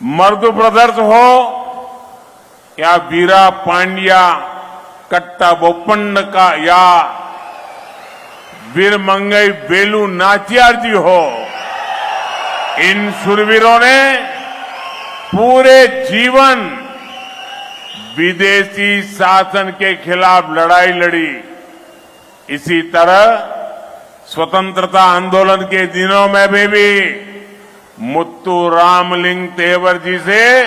मर्दु brothers हो या वीरा पांड्या कट्टा बोपन्न का या वीर मंगई बेलू नाचियार जी हो इन सुरवीरों ने पूरे जीवन विदेशी शासन के खिलाफ लड़ाई लड़ी। इसी तरह स्वतंत्रता आंदोलन के दिनों में भी, भी मुत्तू रामलिंग तेवर जी से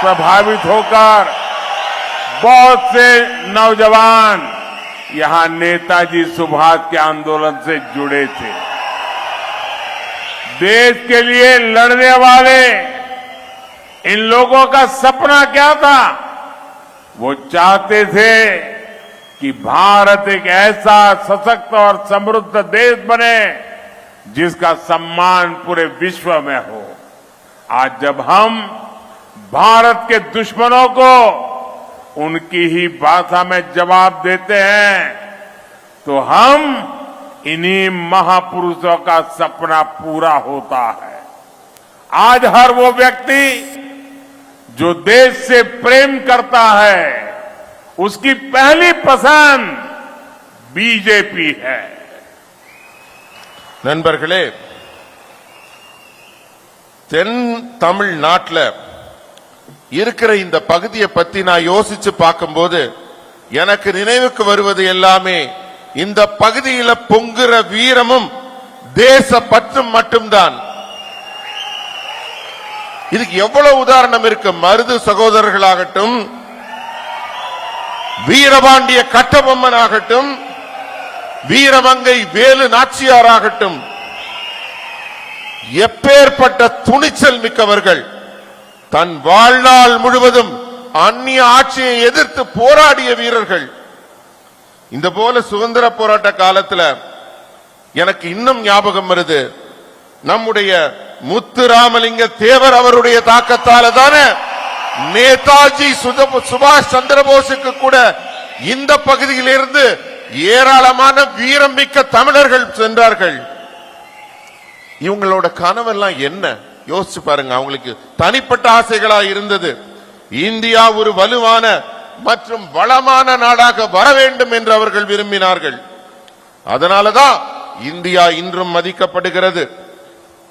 प्रभावित होकर बहुत से नौजवान यहाँ नेताजी सुभाष के आंदोलन से जुड़े थे। देश के लिए लड़ने वाले इन लोगों का सपना क्या था? वो चाहते थे कि भारत एक ऐसा सशक्त और समृद्ध देश बने जिसका सम्मान पूरे विश्व में हो। आज जब हम भारत के दुश्मनों को उनकी ही भाषा में जवाब देते हैं तो हम इन्हीं महापुरुषों का सपना पूरा होता है। आज हर वो व्यक्ति जो देश से प्रेम करता है, उसकी पहली पसंद बीजेपी है। நண்பர்களே தென் தமிழ்நாட்டில் இருக்கிற இந்த பகுதியை பத்தி நான் யோசிச்சு பார்க்கும்போது எனக்கு நினைவுக்கு வருவது எல்லாமே இந்த பகுதியில பொங்குற வீரமும் தேச பற்றும் மட்டும்தான். இதுக்கு எவ்வளவு உதாரணம் இருக்கு? மருது சகோதரர்களாகட்டும் வீரபாண்டிய கட்டபொம்மன் ஆகட்டும் வீரமங்கை வேலு நாச்சியாராகட்டும் எப்பேற்பட்ட துணிச்சல் மிக்கவர்கள் தன் வாழ்நாள் முழுவதும் அந்நிய ஆட்சியை எதிர்த்து போராடிய வீரர்கள். இந்த போல சுதந்திர போராட்ட காலத்துல எனக்கு இன்னும் ஞாபகம் வருது. நம்முடைய முத்து ராமலிங்க தேவர் அவருடைய தாக்கத்தால தானே நேதாஜி சுத- சுபாஷ் சந்திரபோஸுக்கு கூட இந்த பகுதியிலிருந்து ஏராளமான வீரம் மிக்க தமிழர்கள் சென்றார்கள். இவங்களோட கனவெல்லாம் என்ன? யோசிச்சு பாருங்க அவங்களுக்கு தனிப்பட்ட ஆசைகளா இருந்தது. இந்தியா ஒரு வலுவான மற்றும் வளமான நாடாக வர வேண்டும் என்று அவர்கள் விரும்பினார்கள். அதனாலதான் இந்தியா இன்றும் மதிக்கப்படுகிறது.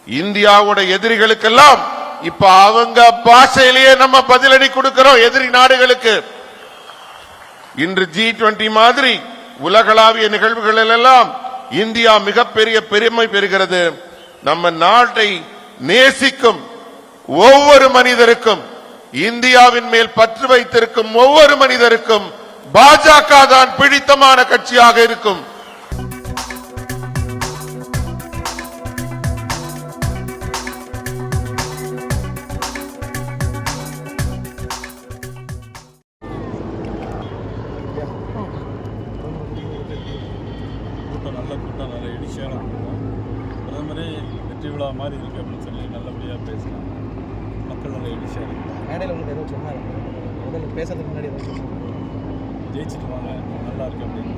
இந்தியாவோட எதிரிகளுக்கெல்லாம் இப்ப அவங்க பாஷையிலேயே நம்ம பதிலடி கொடுக்கிறோம் எதிரி நாடுகளுக்கு. இன்று ஜி டுவெண்டி மாதிரி உலகளாவிய நிகழ்வுகளில் எல்லாம் இந்தியா மிகப்பெரிய பெருமை பெறுகிறது. நம்ம நாட்டை நேசிக்கும் ஒவ்வொரு மனிதருக்கும் இந்தியாவின் மேல் பற்று வைத்திருக்கும் ஒவ்வொரு மனிதருக்கும் பாஜக தான் பிடித்தமான கட்சியாக இருக்கும். நல்ல கூட்டம் நல்ல எடிஷியான கூட்டம் பிரதமரே வெற்றி விழா மாதிரி இருக்கு அப்படின்னு சொல்லி நல்லபடியாக பேசினாங்க. மக்கள் நல்ல எடிஷியாக இருக்கு. மேடையில் உங்களுக்கு ஏதோ சொன்னாங்க. முதல்ல பேசுறதுக்கு முன்னாடி ஏதோ சொன்னாங்க. ஜெயிச்சுட்டு வாங்க நல்லா இருக்கு அப்படின்னு.